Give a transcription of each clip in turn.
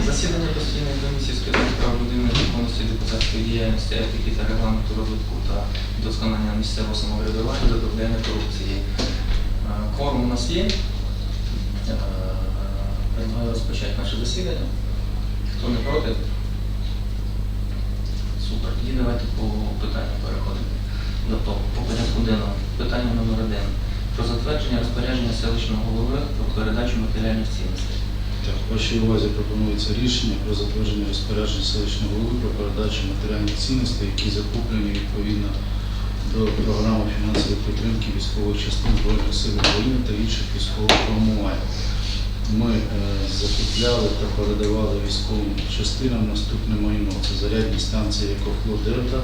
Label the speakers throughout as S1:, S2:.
S1: Засідання постійної комісії з питань прав людини, законності депутатської діяльності, етики та регламенту розвитку та вдосконалення місцевого самоврядування запобігання корупції. Е, Кворум у нас є. Е, Предлагаю розпочати наше засідання. Хто не проти? Супер. Тоді давайте по питанню переходимо до того. По порядку денному. Питання номер один. Про затвердження розпорядження селищного голови про передачу матеріальних цінностей.
S2: Вашій увазі пропонується рішення про затвердження розпоряджень селищного голови про передачу матеріальних цінностей, які закуплені відповідно до програми фінансової підтримки військових частин Збройних сил України та інших військових формувань. Ми е, закупляли та передавали військовим частинам наступне майно. Це зарядні станції «Екофло Дельта,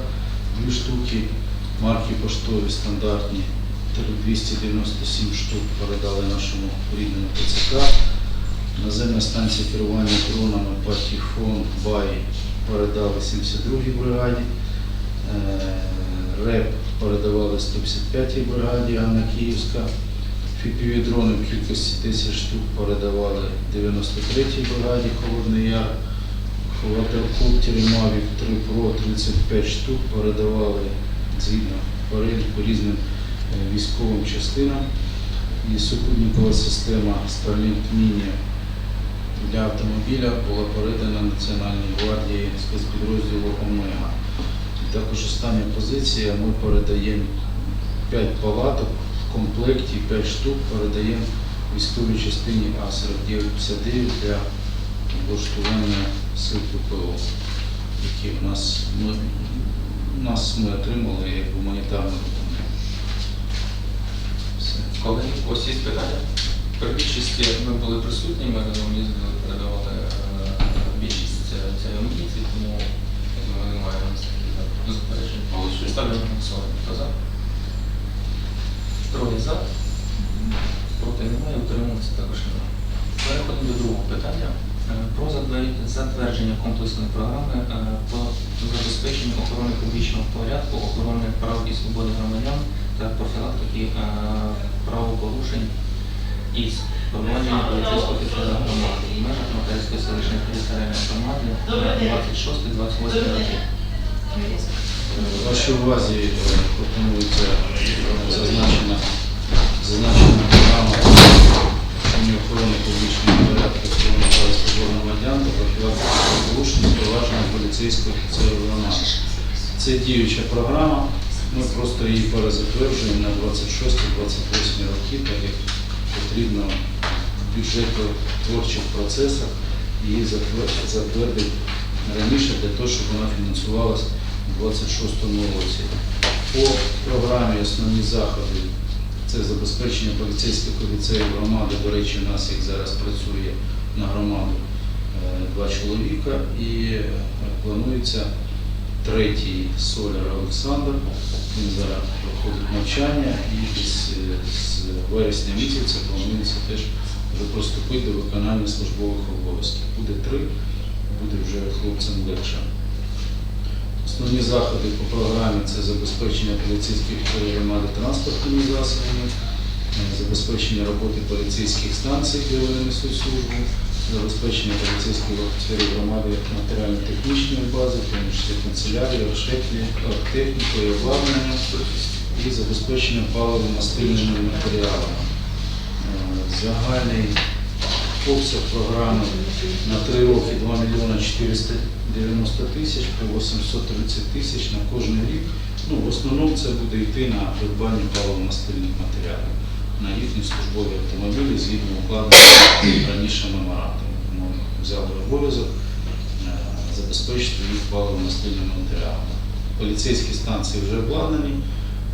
S2: дві штуки, марки поштові стандартні, 297 штук передали нашому рідному ТЦК. Наземна станція керування дронами Патіфон Бай передали 72-й бригаді. Е, РЕП передавали 155-й бригаді Анна Київська. fpv дрони в кількості 1000 штук передавали 93-й бригаді Холодний Яр. Квадрокоптери Mavic 3 Pro 35 штук передавали згідно по різним е, військовим частинам. І супутникова система Starlink Mini для автомобіля була передана Національній гвардії спецпідрозділу Омега. Також остання позиція. Ми передаємо 5 палаток в комплекті 5 штук передаємо військовій частині А4959 для облаштування сил ППО, які в нас ми, нас ми отримали як гуманітарну допомогу.
S1: Колеги, ось є питання. При більшості ми були присутні, ми разом їздили, передавали е, більшість цієї цієї амуніції, тому я думаю, немає у нас таких заперечень.
S3: Голосуємо.
S1: Ставлю на голосування. Хто за? Троє за. Проти немає, утримуватися також немає. Переходимо до другого питання. Е, Про затвердження комплексної програми е, по забезпеченню охорони публічного порядку, охорони прав і свободи громадян та профілактики е, правопорушень із провадження поліцейського офіцера громади в межах Матерської селищної територіальної громади на 26-28 роки.
S2: Вашій увазі е, пропонується е, зазначена, зазначена програма охорони охорони публічного порядку і громадян та профілактики порушень провадження поліцейського громади. Це діюча програма. Ми просто її перезатверджуємо на 26-28 роки, так як потрібно в бюджетотворчих процесах її затвердити раніше для того, щоб вона фінансувалась у 26-му році. По програмі основні заходи це забезпечення поліцейських офіцерів громади. До речі, у нас як зараз працює на громаду е, два чоловіка і е, планується третій соляр Олександр. Він зараз проходить навчання і десь е, з вересня місяця планується теж вже приступити до виконання службових обов'язків. Буде три, буде вже хлопцям легше. Основні заходи по програмі це забезпечення поліцейських громади транспортними засобами, е, забезпечення роботи поліцейських станцій, де вони несуть службу, забезпечення поліцейських офіцерів громади матеріально-технічної бази, тому канцелярії, розшеплі, технікою, обладнання і забезпечення паливо-мастильними матеріалами. Е, Загальний обсяг програми на 3 роки 2 мільйона 490 тисяч по 830 тисяч на кожен рік. Ну, в основному це буде йти на придбання паливо-мастильних матеріалів на їхні службові автомобілі згідно укладеного раніше меморандуму. Ми взяли обов'язок е, забезпечити їх паливо-мастильними матеріалами. Поліцейські станції вже обладнані.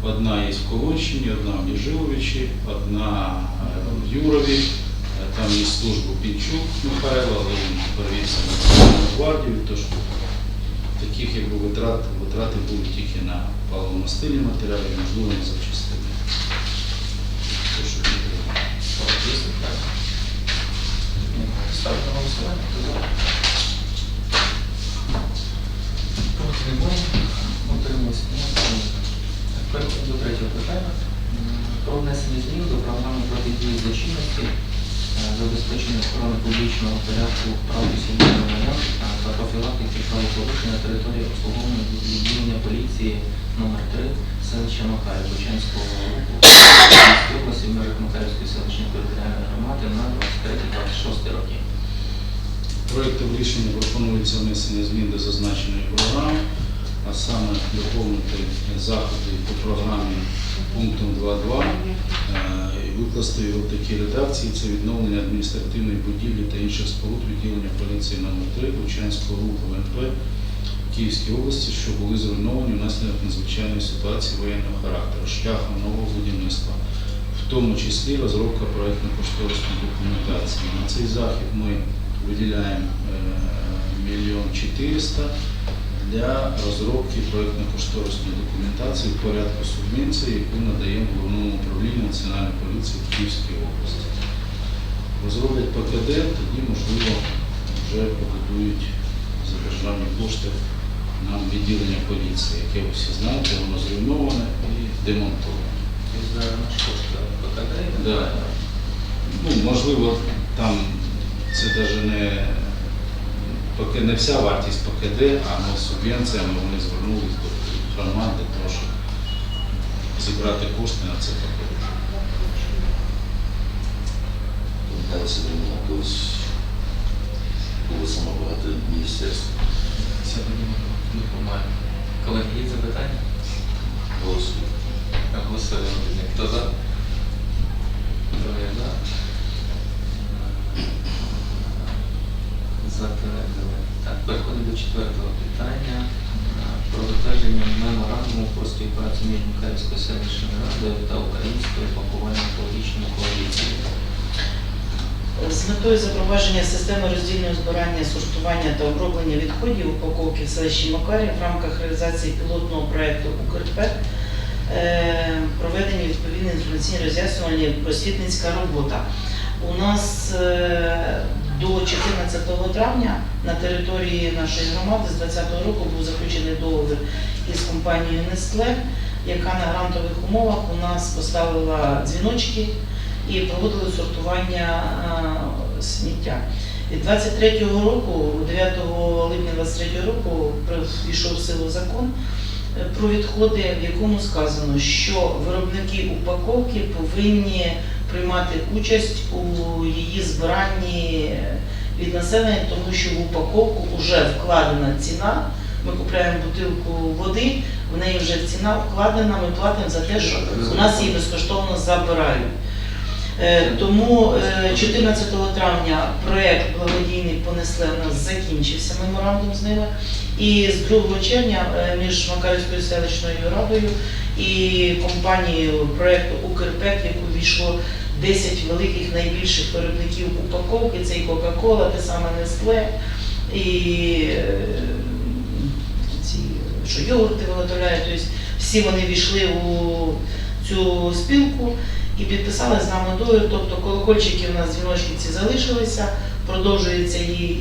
S2: Одна є в Колонщині, одна в Ніжиловичі, одна е, в Юрові. Е, Там є служба Пінчук Михайло, але він перевівся на Національну гвардію, тож таких якби витрат, витрати будуть тільки на паливомастильні матеріали, можливо, на запчастини. Прошу
S1: голосування. Хто до третього питання. Про внесення змін до програми протидії злочинності, забезпечення охорони публічного порядку прав і свободи правопорушень на території обслуговування відділення поліції номер 3 селища Макарів Бучанського Київської області в межах селищної територіальної громади на 23-26 роки.
S2: Проектом рішення пропонується внесення змін до зазначеної програми, а саме доповнити заходи по програмі пунктом 2.2 е, і викласти його в такій редакції. Це відновлення адміністративної будівлі та інших споруд відділення поліції номер 3 Учанського руху ВНП Київській області, що були зруйновані внаслідок надзвичайної ситуації воєнного характеру шляхом нового будівництва, в тому числі розробка проєктно-кошторисної документації. На цей захід ми виділяємо е, мільйон чотириста для розробки проєктно-кошторисної документації в порядку субвенції, яку надаємо головному управлінню Національної поліції в Київській області. Розроблять ПКД, тоді, можливо, вже побудують за державні кошти нам відділення поліції, яке ви всі знаєте, воно зруйноване і демонтоване.
S1: І за наш кошт ПКД.
S2: Да. Ну, можливо, там це навіть не, поки не вся вартість ПКД, а ми з субвенціями вони звернулись до громад для того, щоб зібрати кошти на це ПКД.
S3: Михайло Семенівна, колись було саме багато міністерств.
S1: Це допомагає. Колеги, є запитання?
S3: Голосує.
S1: Голосуємо. Хто за? Троє за. Затвердили. Так, переходимо до четвертого питання. Про затвердження меморандуму про співпрацю між Михайлівською селищною радою та Українською пакувальною екологічною коаліцією.
S4: З метою запровадження системи роздільного збирання, сортування та оброблення відходів упаковки в селищі Макарів в рамках реалізації пілотного проєкту УКРП е, проведені відповідні інформаційні роз'яснювальні просвітницька робота. У нас е, до 14 травня на території нашої громади з 2020 року був заключений договір із компанією Nestle, яка на грантових умовах у нас поставила дзвіночки і проводили сортування сміття. Від 23-го року, 9 липня 23-го року, прийшов в силу закон е, про відходи, в якому сказано, що виробники упаковки повинні приймати участь у її збиранні від населення, тому що в упаковку вже вкладена ціна. Ми купуємо бутилку води, в неї вже ціна вкладена, ми платимо за те, що у нас її безкоштовно забирають. Е, Тому е, 14 травня проект благодійний понесли у нас закінчився меморандум з ними. І з 2 червня е, між Макарівською селищною радою і компанією проекту Укрпек, в яку війшло 10 великих найбільших виробників упаковки, це і Кока-Кола, те саме Nestle, і е, ці, що йогурти виготовляють. Тобто всі вони війшли у цю спілку і підписали з нами договір. Тобто колокольчики у нас дзвіночки ці залишилися, продовжується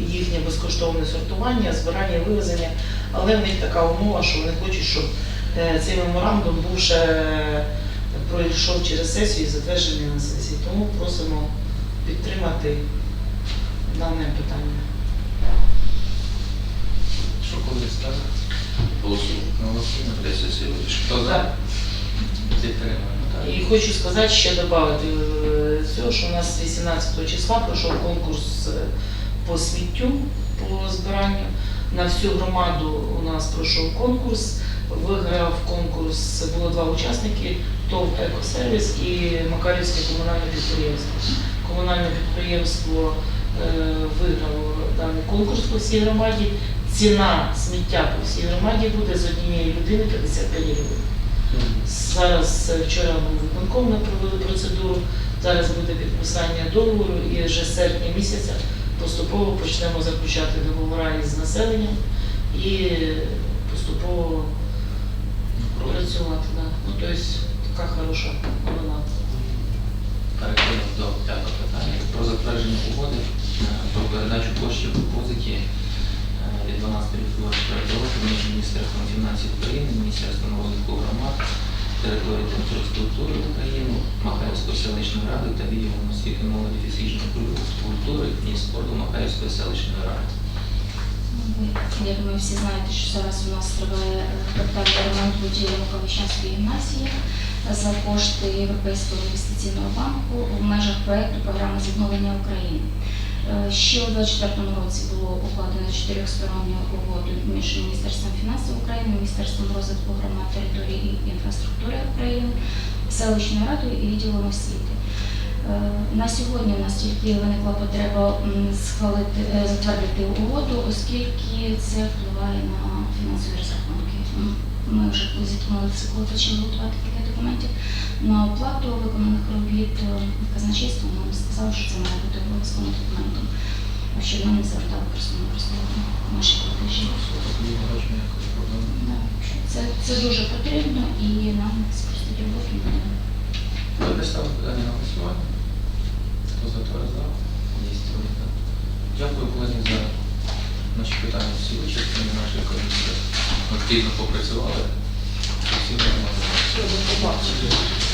S4: їхнє безкоштовне сортування, збирання, вивезення, але в них така умова, що вони хочуть, щоб е, цей меморандум був ще е, пройшов через сесію і затверджений на сесії. Тому просимо підтримати дане питання.
S1: Що коли?
S3: Голосує.
S1: Голосуємо.
S3: Сил.
S1: Хто за? Підтримуємо.
S4: І хочу сказати, ще додати е, цього, що у нас 18 числа пройшов конкурс е, по сміттю, по збиранню. На всю громаду у нас пройшов конкурс. Виграв конкурс, було два учасники, ТОВ «Екосервіс» і Макарівське комунальне підприємство. Комунальне підприємство е, виграло даний конкурс по всій громаді. Ціна сміття по всій громаді буде з однієї людини 55 гривень. Зараз е, вчора був виконком, ми провели процедуру. Зараз буде підписання договору і вже з серпня місяця поступово почнемо заключати договори із населенням і поступово працювати. Да. Ну, тобто така хороша новина.
S1: Переходимо до п'ятого питання про затвердження угоди е, про передачу коштів позики Міністерством фінансів України, Міністерством розвитку громад, території та інфраструктури України, Махаївської селищної ради та відділом освіти молоді фізичної культури і спорту Махаївської селищної ради.
S5: Я думаю, всі знаєте, що зараз у нас триває е, капітальний ремонт будівлі Мукавищанської гімназії за кошти Європейського інвестиційного банку в межах проєкту програми з відновлення України. Е, Ще у 2024 році було укладено чотирьохсторонню угоду між Міністерством фінансів України, Міністерством розвитку громад території і інфраструктури України, селищною радою і відділом освіти. Е, На сьогодні у нас тільки виникла потреба схвалити, е, затвердити угоду, оскільки це впливає на фінансові розрахунки. Ми вже зіткнулися, коли почали готувати пакет документів на оплату виконаних робіт е, казначейство нам сказало, що це має бути обов'язковим документом, щоб ми не звертали просто просто наші платежі. Що Це, це дуже потрібно і нам спростить роботу.
S1: Давайте ставити питання на голосування. Хто за те за? Дякую, колеги, за наші питання. Всі вичерпані нашої комісії. Активно попрацювали. Всі нормально.
S4: Все, до.